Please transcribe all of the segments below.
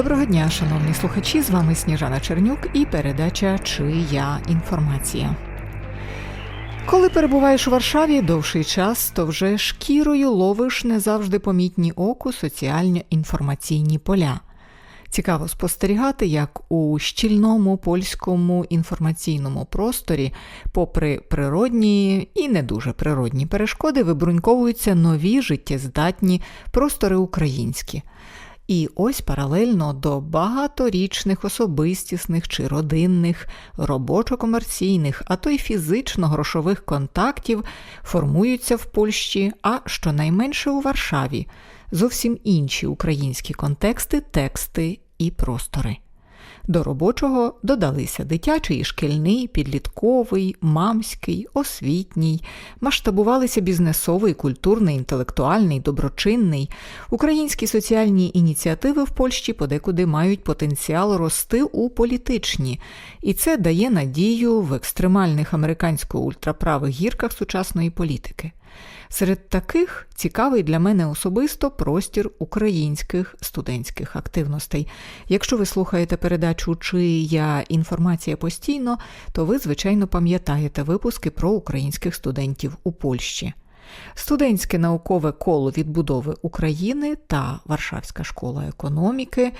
Доброго дня, шановні слухачі. З вами Сніжана Чернюк і передача Чия інформація. Коли перебуваєш у Варшаві довший час, то вже шкірою ловиш не завжди помітні оку соціально-інформаційні поля. Цікаво спостерігати, як у щільному польському інформаційному просторі, попри природні і не дуже природні перешкоди, вибруньковуються нові життєздатні простори українські. І ось паралельно до багаторічних особистісних чи родинних, робочо-комерційних, а то й фізично-грошових контактів формуються в Польщі, а щонайменше у Варшаві зовсім інші українські контексти, тексти і простори. До робочого додалися дитячий, і шкільний, підлітковий, мамський, освітній, масштабувалися бізнесовий, культурний, інтелектуальний, доброчинний. Українські соціальні ініціативи в Польщі подекуди мають потенціал рости у політичні, і це дає надію в екстремальних американсько-ультраправих гірках сучасної політики. Серед таких цікавий для мене особисто простір українських студентських активностей. Якщо ви слухаєте передачу чия інформація постійно, то ви, звичайно, пам'ятаєте випуски про українських студентів у Польщі. Студентське наукове коло відбудови України та Варшавська школа економіки,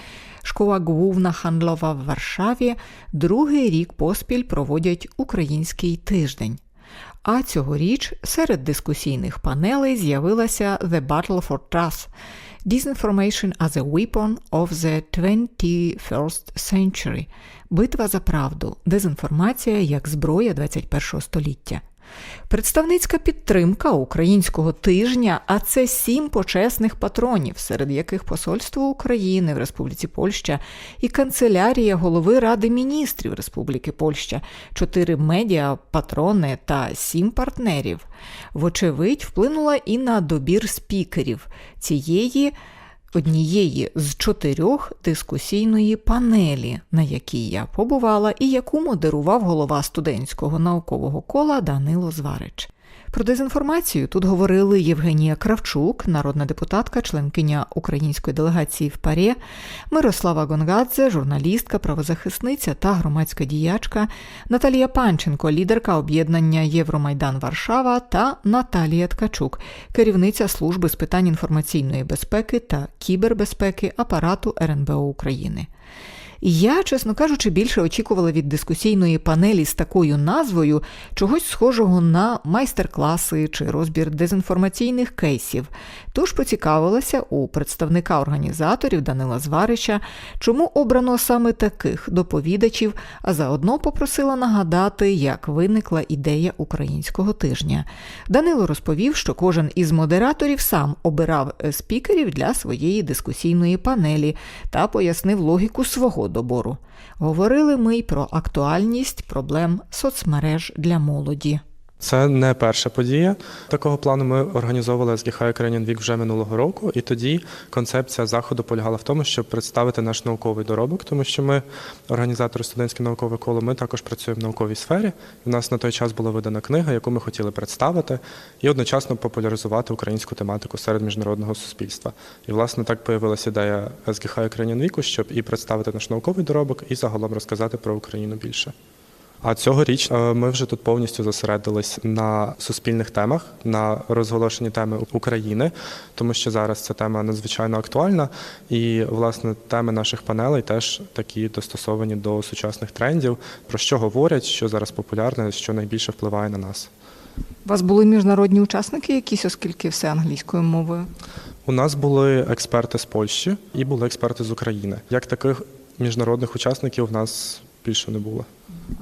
школа Główna Handlowa в Варшаві другий рік поспіль проводять український тиждень. А цьогоріч серед дискусійних панелей з'явилася The Battle for Trust – Disinformation as a Weapon of the 21st Century – Битва за правду, дезінформація як зброя 21 століття. Представницька підтримка українського тижня, а це сім почесних патронів, серед яких Посольство України в Республіці Польща і канцелярія голови Ради міністрів Республіки Польща, чотири медіа, патрони та сім партнерів, вочевидь, вплинула і на добір спікерів. Цієї однієї з чотирьох дискусійної панелі, на якій я побувала і яку модерував голова студентського наукового кола Данило Зварич. Про дезінформацію тут говорили Євгенія Кравчук, народна депутатка, членкиня української делегації в ПАРЄ, Мирослава Гонгадзе, журналістка, правозахисниця та громадська діячка, Наталія Панченко, лідерка об'єднання Євромайдан Варшава та Наталія Ткачук, керівниця служби з питань інформаційної безпеки та кібербезпеки апарату РНБО України. Я, чесно кажучи, більше очікувала від дискусійної панелі з такою назвою чогось схожого на майстер-класи чи розбір дезінформаційних кейсів. Тож поцікавилася у представника організаторів Данила Зварича, чому обрано саме таких доповідачів, а заодно попросила нагадати, як виникла ідея українського тижня. Данило розповів, що кожен із модераторів сам обирав спікерів для своєї дискусійної панелі та пояснив логіку свого добору. Говорили ми й про актуальність проблем соцмереж для молоді. Це не перша подія. Такого плану ми організовували СГХ Ukrainian Week вже минулого року, і тоді концепція заходу полягала в тому, щоб представити наш науковий доробок, тому що ми, організатори студентське наукове коло, ми також працюємо в науковій сфері. У нас на той час була видана книга, яку ми хотіли представити, і одночасно популяризувати українську тематику серед міжнародного суспільства. І, власне, так появилася ідея СГХ Ukrainian Week, щоб і представити наш науковий доробок, і загалом розказати про Україну більше. А цьогоріч е, ми вже тут повністю зосередились на суспільних темах, на розголошенні теми України, тому що зараз ця тема надзвичайно актуальна, і власне теми наших панелей теж такі достосовані до сучасних трендів, про що говорять, що зараз популярне, що найбільше впливає на нас. У вас були міжнародні учасники якісь, оскільки все англійською мовою? У нас були експерти з Польщі і були експерти з України. Як таких міжнародних учасників у нас більше не було.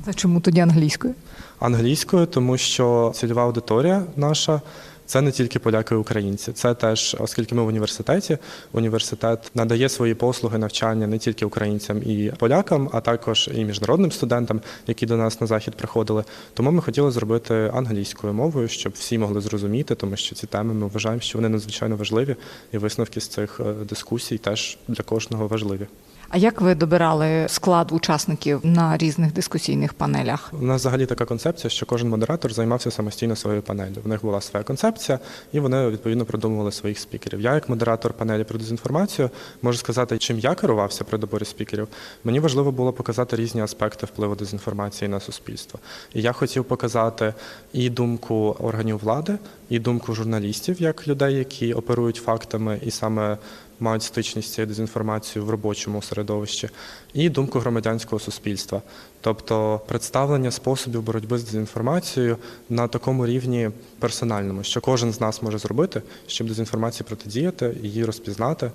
А чому тоді англійською? Англійською, тому що цільова аудиторія наша це не тільки поляки і українці. Це теж, оскільки ми в університеті, університет надає свої послуги навчання не тільки українцям і полякам, а також і міжнародним студентам, які до нас на захід приходили. Тому ми хотіли зробити англійською мовою, щоб всі могли зрозуміти, тому що ці теми ми вважаємо, що вони надзвичайно важливі, і висновки з цих е, дискусій теж для кожного важливі. А як ви добирали склад учасників на різних дискусійних панелях? У нас взагалі така концепція, що кожен модератор займався самостійно своєю панелью. В них була своя концепція, і вони відповідно продумували своїх спікерів. Я, як модератор панелі про дезінформацію, можу сказати, чим я керувався при доборі спікерів. Мені важливо було показати різні аспекти впливу дезінформації на суспільство. І я хотів показати і думку органів влади, і думку журналістів, як людей, які оперують фактами і саме мають стичність з цією дезінформацією в робочому середовищі, і думку громадянського суспільства, тобто представлення способів боротьби з дезінформацією на такому рівні персональному, що кожен з нас може зробити, щоб дезінформації протидіяти, її розпізнати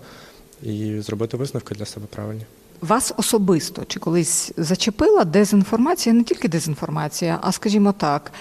і зробити висновки для себе правильні. Вас особисто чи колись зачепила дезінформація, не тільки дезінформація, а скажімо так,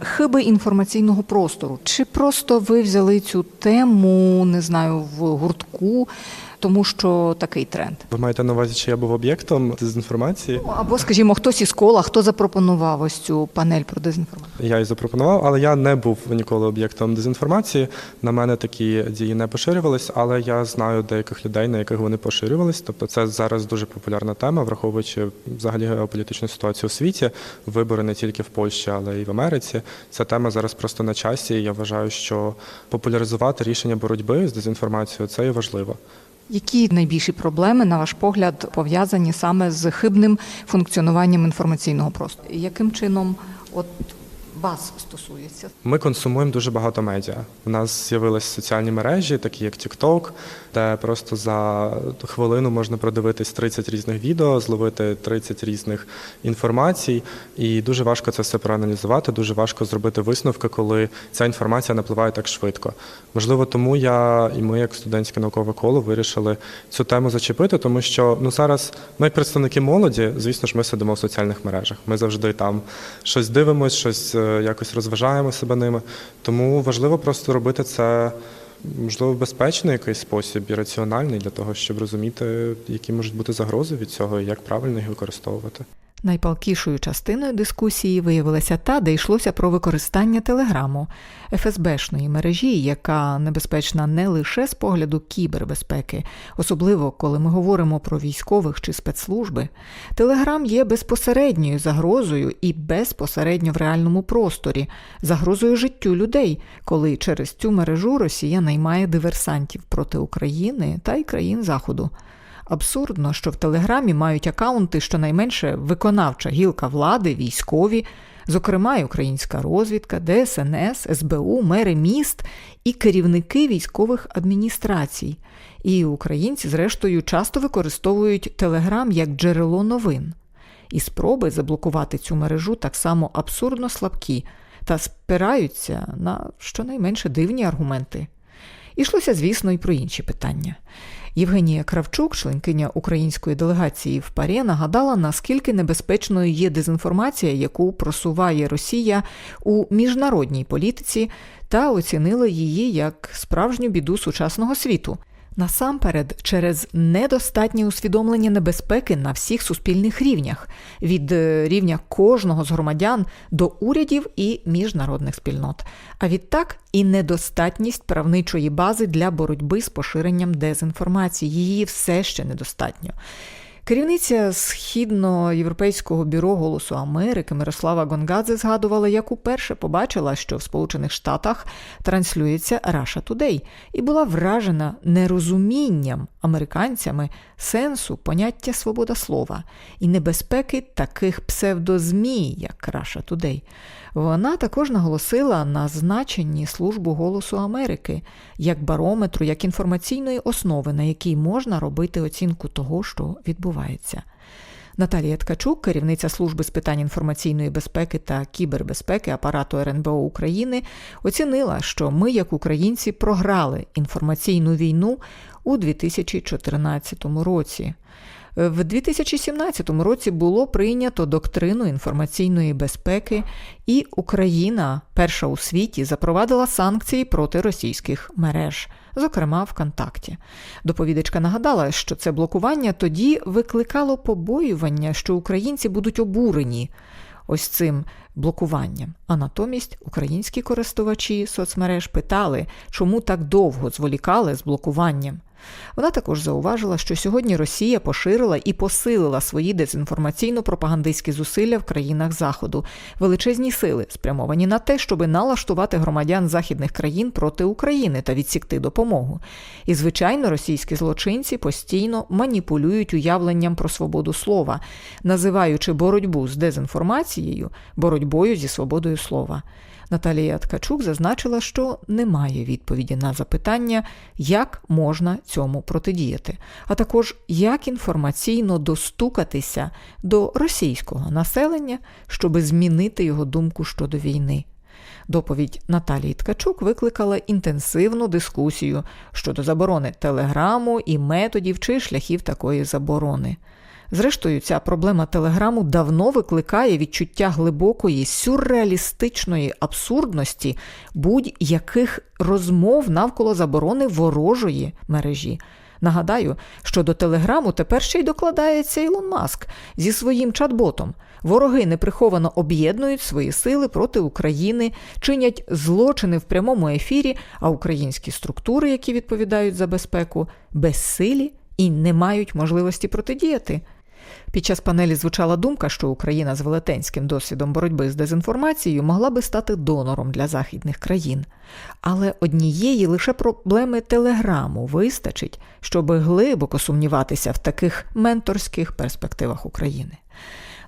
хиби інформаційного простору? Чи просто ви взяли цю тему, не знаю, в гуртку, тому що такий тренд? Ви маєте на увазі, чи я був об'єктом дезінформації? Ну, Або, скажімо, хтось із кола, хто запропонував ось цю панель про дезінформацію? Я її запропонував, але я не був ніколи об'єктом дезінформації. На мене такі дії не поширювались, але я знаю деяких людей, на яких вони поширювались. Тобто, це зараз дуже популярна тема, враховуючи взагалі геополітичну ситуацію у світі, вибори не тільки в Польщі, але й в Америці. Ця тема зараз просто на часі. і Я вважаю, що популяризувати рішення боротьби з дезінформацією це є важливо. Які найбільші проблеми, на ваш погляд, пов'язані саме з хибним функціонуванням інформаційного простору? Яким чином от вас стосується? Ми консумуємо дуже багато медіа. У нас з'явились соціальні мережі, такі як TikTok, де просто за хвилину можна продивитись 30 різних відео, зловити 30 різних інформацій, і дуже важко це все проаналізувати. Дуже важко зробити висновки, коли ця інформація напливає так швидко. Можливо, тому я і ми, як студентське наукове коло, вирішили цю тему зачепити, тому що ну зараз ми, як представники молоді, звісно ж, ми сидимо в соціальних мережах. Ми завжди там щось дивимось, щось е, якось розважаємо себе ними. Тому важливо просто робити це. Можливо, в безпечний якийсь спосіб і раціональний для того, щоб розуміти, які можуть бути загрози від цього і як правильно їх використовувати. Найпалкішою частиною дискусії виявилася та, де йшлося про використання телеграму ФСБшної мережі, яка небезпечна не лише з погляду кібербезпеки, особливо коли ми говоримо про військових чи спецслужби. Телеграм є безпосередньою загрозою і безпосередньо в реальному просторі, загрозою життю людей, коли через цю мережу Росія наймає диверсантів проти України та й країн Заходу. Абсурдно, що в Телеграмі мають акаунти щонайменше виконавча гілка влади, військові, зокрема й українська розвідка, ДСНС, СБУ, мери міст і керівники військових адміністрацій. І українці, зрештою, часто використовують Телеграм як джерело новин. І спроби заблокувати цю мережу так само абсурдно слабкі та спираються на щонайменше дивні аргументи. Ішлося, звісно, і про інші питання. Євгенія Кравчук, членкиня української делегації в ПАРЄ, нагадала, наскільки небезпечною є дезінформація, яку просуває Росія у міжнародній політиці, та оцінила її як справжню біду сучасного світу. Насамперед, через недостатнє усвідомлення небезпеки на всіх суспільних рівнях, від е, рівня кожного з громадян до урядів і міжнародних спільнот, а відтак і недостатність правничої бази для боротьби з поширенням дезінформації. Її все ще недостатньо. Керівниця східноєвропейського бюро Голосу Америки Мирослава Гонгадзе згадувала, як уперше побачила, що в Сполучених Штатах транслюється Russia Today, і була вражена нерозумінням американцями сенсу поняття свобода слова і небезпеки таких псевдозмі, як Russia Today. Вона також наголосила на значенні службу Голосу Америки як барометру, як інформаційної основи, на якій можна робити оцінку того, що відбувається. Наталія Ткачук, керівниця служби з питань інформаційної безпеки та кібербезпеки апарату РНБО України, оцінила, що ми, як українці, програли інформаційну війну у 2014 році. В 2017 році було прийнято доктрину інформаційної безпеки, і Україна, перша у світі, запровадила санкції проти російських мереж, зокрема ВКонтакті. Доповідачка нагадала, що це блокування тоді викликало побоювання, що українці будуть обурені ось цим блокуванням. А натомість українські користувачі соцмереж питали, чому так довго зволікали з блокуванням. Вона також зауважила, що сьогодні Росія поширила і посилила свої дезінформаційно-пропагандистські зусилля в країнах Заходу, величезні сили, спрямовані на те, щоб налаштувати громадян західних країн проти України та відсікти допомогу. І, звичайно, російські злочинці постійно маніпулюють уявленням про свободу слова, називаючи боротьбу з дезінформацією боротьбою зі свободою слова. Наталія Ткачук зазначила, що немає відповіді на запитання, як можна цьому протидіяти, а також як інформаційно достукатися до російського населення, щоби змінити його думку щодо війни. Доповідь Наталії Ткачук викликала інтенсивну дискусію щодо заборони телеграму і методів чи шляхів такої заборони. Зрештою, ця проблема телеграму давно викликає відчуття глибокої сюрреалістичної абсурдності будь-яких розмов навколо заборони ворожої мережі. Нагадаю, що до телеграму тепер ще й докладається Ілон Маск зі своїм чат-ботом. Вороги неприховано об'єднують свої сили проти України, чинять злочини в прямому ефірі, а українські структури, які відповідають за безпеку, безсилі і не мають можливості протидіяти. Під час панелі звучала думка, що Україна з велетенським досвідом боротьби з дезінформацією могла би стати донором для західних країн. Але однієї лише проблеми телеграму вистачить, щоб глибоко сумніватися в таких менторських перспективах України.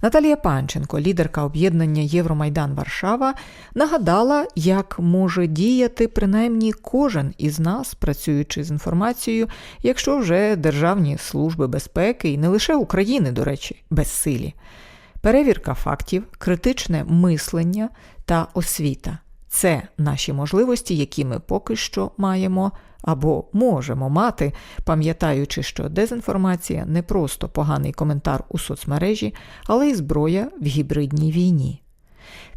Наталія Панченко, лідерка об'єднання Євромайдан Варшава, нагадала, як може діяти принаймні кожен із нас, працюючи з інформацією, якщо вже державні служби безпеки, і не лише України, до речі, безсилі. Перевірка фактів, критичне мислення та освіта це наші можливості, які ми поки що маємо або можемо мати, пам'ятаючи, що дезінформація не просто поганий коментар у соцмережі, але й зброя в гібридній війні.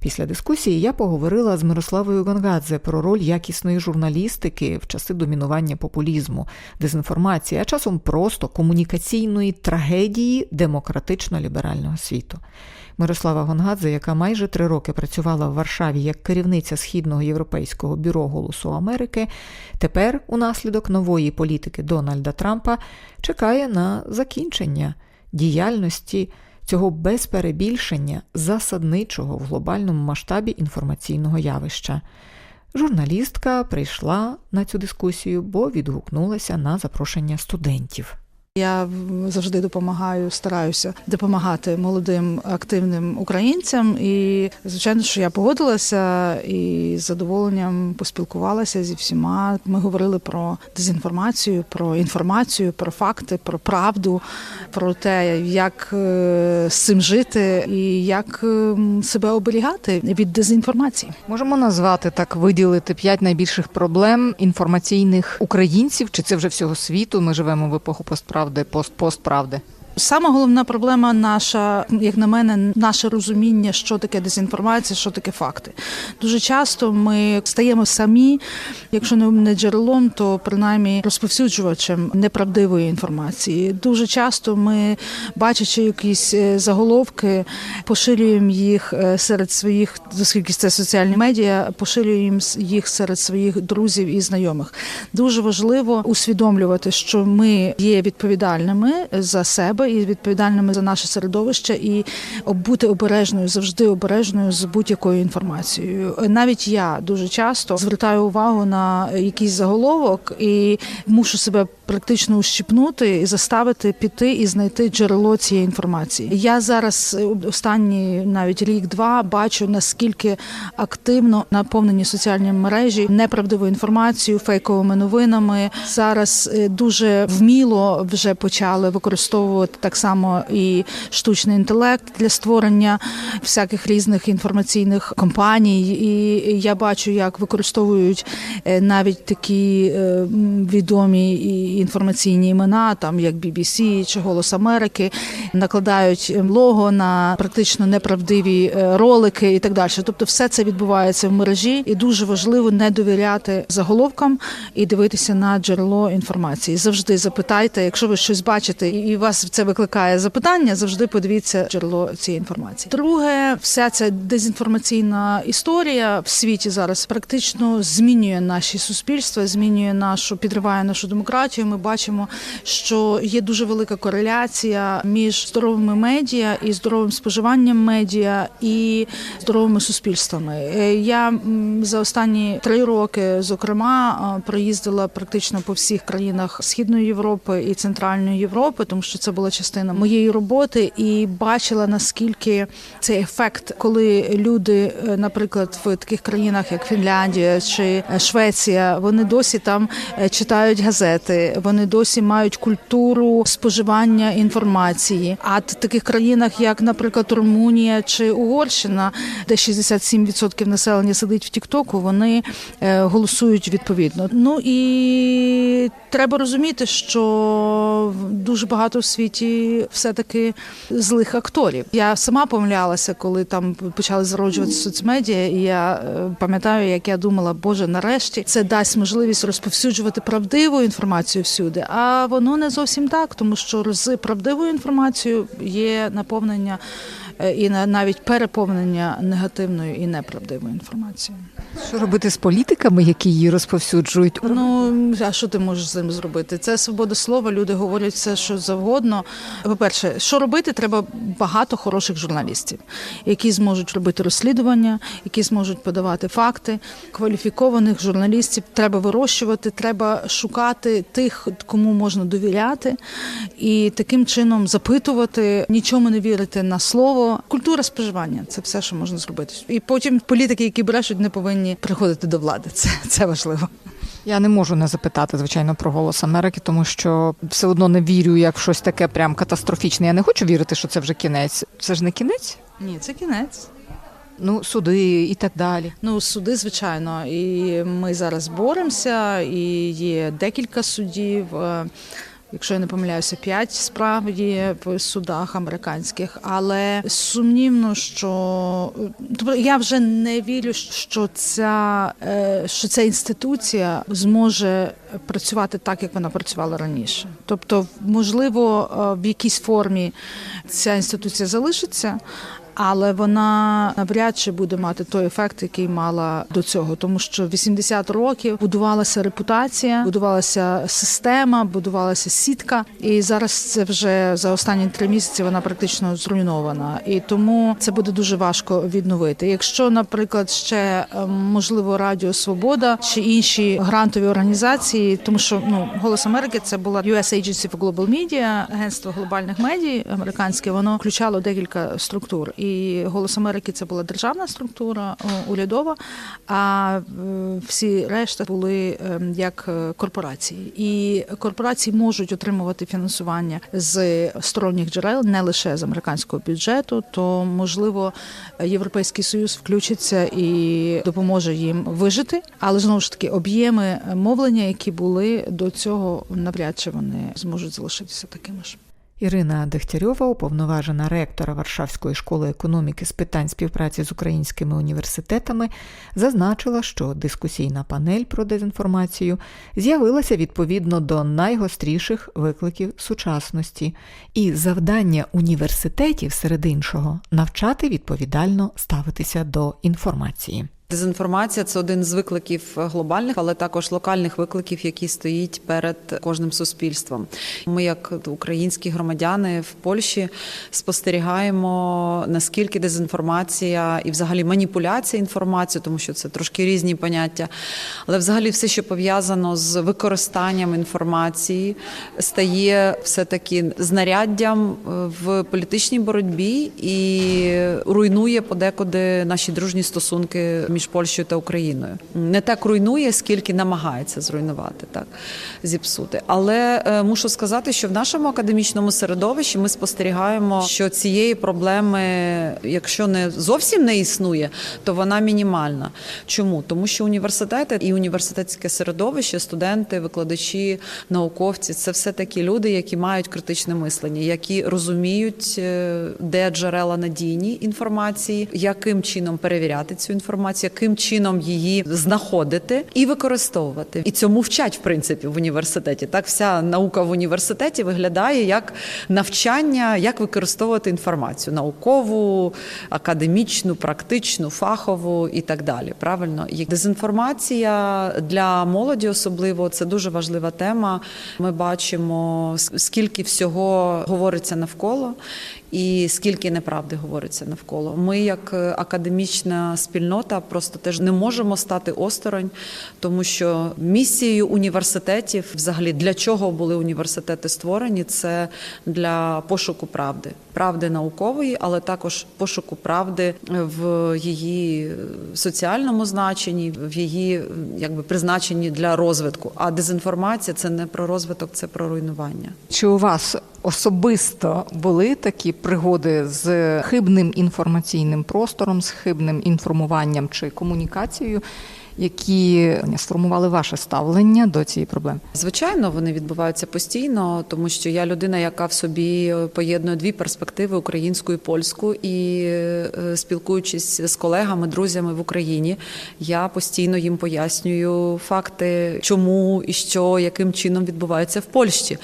Після дискусії я поговорила з Мирославою Гонгадзе про роль якісної журналістики в часи домінування популізму, дезінформації, а часом просто комунікаційної трагедії демократично-ліберального світу. Мирослава Гонгадзе, яка майже три роки працювала в Варшаві як керівниця Східного європейського бюро Голосу Америки, тепер, унаслідок нової політики Дональда Трампа, чекає на закінчення діяльності цього без перебільшення засадничого в глобальному масштабі інформаційного явища. Журналістка прийшла на цю дискусію, бо відгукнулася на запрошення студентів. Я завжди допомагаю, стараюся допомагати молодим активним українцям. І звичайно, що я погодилася і з задоволенням поспілкувалася зі всіма. Ми говорили про дезінформацію, про інформацію, про факти, про правду, про те, як е, з цим жити і як е, себе оберігати від дезінформації. Можемо назвати так, виділити п'ять найбільших проблем інформаційних українців, чи це вже всього світу? Ми живемо в епоху постправди, пост постправди. Сама головна проблема наша, як на мене, наше розуміння, що таке дезінформація, що таке факти. Дуже часто ми стаємо самі, якщо не джерелом, то принаймні розповсюджувачем неправдивої інформації. Дуже часто ми, бачачи якісь е, заголовки, поширюємо їх е, серед своїх, оскільки це соціальні медіа, поширюємо їх серед своїх друзів і знайомих. Дуже важливо усвідомлювати, що ми є відповідальними за себе і відповідальними за наше середовище, і бути обережною, завжди обережною з будь-якою інформацією. Навіть я дуже часто звертаю увагу на якийсь заголовок і мушу себе практично ущипнути і заставити піти і знайти джерело цієї інформації. Я зараз останні навіть рік-два бачу наскільки активно наповнені соціальні мережі неправдивою інформацією, фейковими новинами. Зараз е, дуже вміло вже почали використовувати так само і штучний інтелект для створення всяких різних інформаційних компаній. І я бачу, як використовують е, навіть такі е, відомі інформаційні імена, там як BBC чи Голос Америки, накладають лого на практично неправдиві е, ролики і так далі. Тобто, все це відбувається в мережі, і дуже важливо не довіряти заголовкам і дивитися на джерело інформації. Завжди запитайте, якщо ви щось бачите, і вас це викликає запитання, завжди подивіться джерело цієї інформації. Друге, вся ця дезінформаційна історія в світі зараз практично змінює наші суспільства, змінює нашу, підриває нашу демократію. ми бачимо, що є дуже велика кореляція між здоровими медіа і здоровим споживанням медіа і здоровими суспільствами. Е, Я за останні три роки, зокрема, е, проїздила практично по всіх країнах Східної Європи і Центральної Європи, тому що це була частина моєї роботи, і бачила наскільки цей ефект, коли люди, е, наприклад, в таких країнах, як Фінляндія чи е, Швеція, вони досі там е, читають газети, вони досі мають культуру споживання інформації. А в таких країнах, як, наприклад, Румунія чи Угорщина, де 67% населення сидить в Тіктоку, вони голосують відповідно. Ну і треба розуміти, що дуже багато в світі все-таки злих акторів. Я сама помилялася, коли там почали зароджувати соцмедіа, і я е, пам'ятаю, як я думала, боже, нарешті це дасть можливість розповсюджувати правдиву інформацію всюди. А воно не зовсім так, тому що з правдивою інформацією є наповнення і на- навіть переповнення негативною і неправдивою інформацією. Що робити з політиками, які її розповсюджують? Ну а що ти можеш з ним зробити? Це свобода слова. Люди говорять все, що завгодно. По-перше, що робити, треба багато хороших журналістів, які зможуть робити розслідування, які зможуть подавати факти. Кваліфікованих журналістів треба вирощувати, треба шукати тих, кому можна довіряти, і таким чином запитувати, нічому не вірити на слово. Культура споживання це все, що можна зробити. І потім політики, які брешуть, не повинні приходити до влади. Це, це важливо. Я не можу не запитати, звичайно, про голос Америки, тому що все одно не вірю, як щось таке прям катастрофічне. Я не хочу вірити, що це вже кінець. Це ж не кінець? Ні, це кінець. Ну, суди і так далі. Ну, суди, звичайно, і ми зараз боремося, і є декілька судів. Якщо я не помиляюся, п'ять справ є в судах американських, але сумнівно, що тобто я вже не вірю, що ця, е, що ця інституція зможе працювати так, як вона працювала раніше. Тобто, можливо, е, в якійсь формі ця інституція залишиться. Але вона навряд чи буде мати той ефект, який мала до цього, тому що 80 років будувалася репутація, будувалася система, будувалася сітка, і зараз це вже за останні три місяці вона практично зруйнована. І тому це буде дуже важко відновити. Якщо, наприклад, ще е, можливо Радіо Свобода чи інші грантові організації, тому що ну голос Америки це була US Agency for Global Media, агентство глобальних медій американське. Воно включало декілька структур. І голос Америки це була державна структура урядова. А е, всі решта були е, як е, корпорації, і корпорації можуть отримувати фінансування з сторонніх джерел, не лише з американського бюджету. То можливо Європейський союз включиться і допоможе їм вижити. Але знову ж таки об'єми мовлення, які були до цього, навряд чи вони зможуть залишитися такими ж. Ірина Дегтярьова, уповноважена ректора Варшавської школи економіки з питань співпраці з українськими університетами, зазначила, що дискусійна панель про дезінформацію з'явилася відповідно до найгостріших викликів сучасності, і завдання університетів, серед іншого, навчати відповідально ставитися до інформації. Дезінформація це один з викликів глобальних, але також локальних викликів, які стоїть перед кожним суспільством. Ми, як українські громадяни в Польщі, спостерігаємо наскільки дезінформація і, взагалі, маніпуляція інформацією, тому що це трошки різні поняття. Але, взагалі, все, що пов'язано з використанням інформації, стає все таки знаряддям в політичній боротьбі і руйнує подекуди наші дружні стосунки між Польщею та Україною. Не так руйнує, скільки намагається зруйнувати, так зіпсути. Але е, мушу сказати, що в нашому академічному середовищі ми спостерігаємо, що цієї проблеми, якщо не зовсім не існує, то вона мінімальна. Чому? Тому що університети і університетське середовище, студенти, викладачі, науковці це все такі люди, які мають критичне мислення, які розуміють, е, де джерела надійні інформації, яким чином перевіряти цю інформацію, яким чином її знаходити і використовувати. І цьому вчать в принципі в університеті. Так, вся наука в університеті виглядає як навчання, як використовувати інформацію наукову, академічну, практичну, фахову і так далі. Правильно, і дезінформація для молоді, особливо це дуже важлива тема. Ми бачимо скільки всього говориться навколо. І скільки неправди говориться навколо. Ми, як е, академічна спільнота, просто теж не можемо стати осторонь, тому що місією університетів, взагалі, для чого були університети створені, це для пошуку правди, правди наукової, але також пошуку правди в її соціальному значенні, в її е, якби призначенні для розвитку. А дезінформація це не про розвиток, це про руйнування. Чи у вас особисто були такі пригоди з хибним інформаційним простором, з хибним інформуванням чи комунікацією, які сформували ваше ставлення до цієї проблеми? Звичайно, вони відбуваються постійно, тому що я людина, яка в собі поєднує дві перспективи українську і польську, і е, спілкуючись з колегами, друзями в Україні, я постійно їм пояснюю факти, чому і що, яким чином відбувається в Польщі.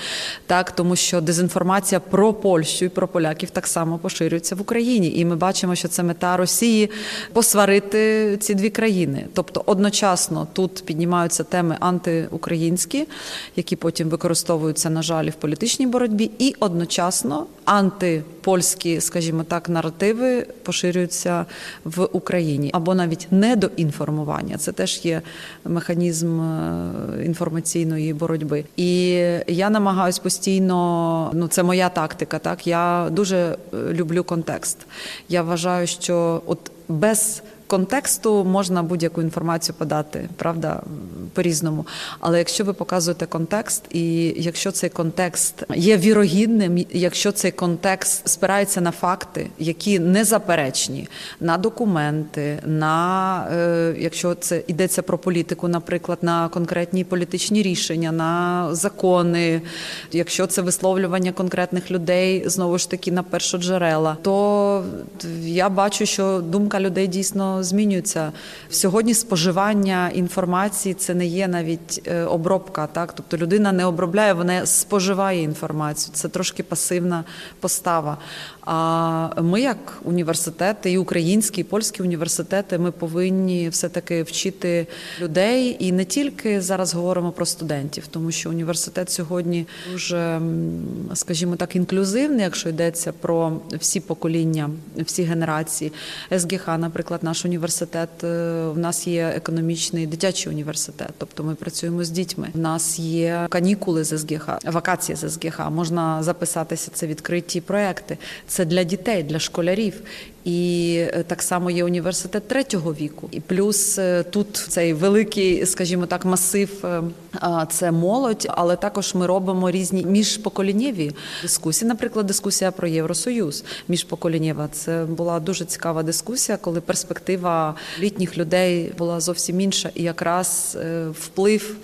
Так, тому що дезінформація про Польщу і про поляків так само поширюється в Україні, і ми бачимо, що це мета Росії посварити ці дві країни. Тобто, одночасно тут піднімаються теми антиукраїнські, які потім використовуються, на жаль, в політичній боротьбі, і одночасно антипольські, скажімо так, наративи поширюються в Україні або навіть недоінформування. Це теж є механізм е, інформаційної боротьби. І я намагаюсь постійно, ну це моя тактика. Так я дуже е, люблю контекст. Я вважаю, що от без контексту можна будь-яку інформацію подати, правда, по-різному. Але якщо ви показуєте контекст, і якщо цей контекст є вірогідним, якщо цей контекст спирається на факти, які незаперечні, на документи, на е, якщо це йдеться про політику, наприклад, на конкретні політичні рішення, на закони, якщо це висловлювання конкретних людей, знову ж таки на першоджерела, то я бачу, що думка людей дійсно змінюється. Сьогодні споживання інформації це не є навіть е, обробка, так тобто людина не обробляє, вона споживає інформацію. Це трошки пасивна постава. А ми, як університети, і українські, і польські університети, ми повинні все таки вчити людей і не тільки зараз говоримо про студентів, тому що університет сьогодні дуже, скажімо так, інклюзивний, якщо йдеться про всі покоління, всі генерації. СГХ, наприклад, наш університет. е, В нас є економічний дитячий університет, тобто ми працюємо з дітьми. В нас є канікули з СГХ, вакації з СГХ. Можна записатися. Це відкриті проекти. Це для дітей, для школярів. І е, так само є університет третього віку. І плюс е, тут цей великий, скажімо так, масив е, це молодь, але також ми робимо різні міжпоколінєві дискусії. Наприклад, дискусія про Євросоюз міжпоколінєва. Це була дуже цікава дискусія, коли перспектива літніх людей була зовсім інша, і якраз е, вплив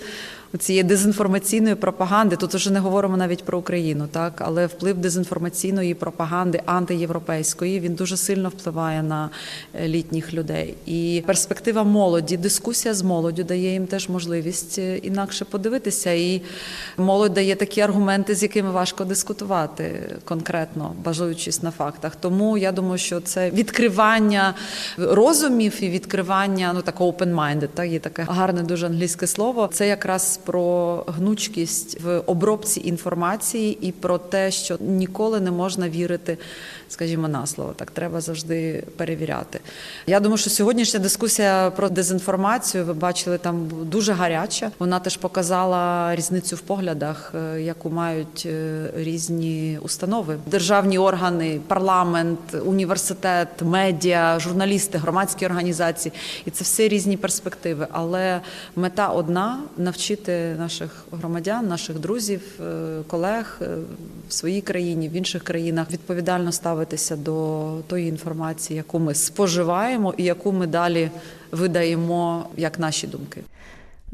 цієї дезінформаційної пропаганди. Тут вже не говоримо навіть про Україну, так але вплив дезінформаційної пропаганди антиєвропейської він дуже сильно впливає на е, літніх людей. І перспектива молоді, дискусія з молоддю дає їм теж можливість е, інакше подивитися. І молодь дає такі аргументи, з якими важко дискутувати конкретно, базуючись на фактах. Тому я думаю, що це відкривання розумів і відкривання ну такого open-minded, так є таке гарне дуже англійське слово. Це якраз про гнучкість в обробці інформації і про те, що ніколи не можна вірити, скажімо, на слово. Так треба завжди перевіряти. Я думаю, що сьогоднішня дискусія про дезінформацію, ви бачили, там дуже гаряча. Вона теж показала різницю в поглядах, е, яку мають е, різні установи, державні органи, парламент, університет, медіа, журналісти, громадські організації, і це все різні перспективи. Але мета одна навчити наших громадян, наших друзів, е, колег е, в своїй країні, в інших країнах відповідально ставитися до тої інформації, яку ми споживаємо і яку ми далі видаємо як наші думки.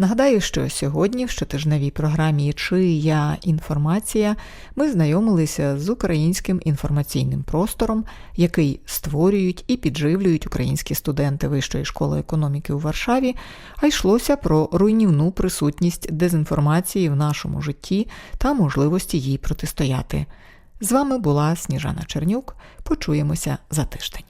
Нагадаю, що сьогодні, в щотижневій програмі Чия інформація ми знайомилися з українським інформаційним простором, який створюють і підживлюють українські студенти Вищої школи економіки у Варшаві, а йшлося про руйнівну присутність дезінформації в нашому житті та можливості їй протистояти. З вами була Сніжана Чернюк. Почуємося за тиждень.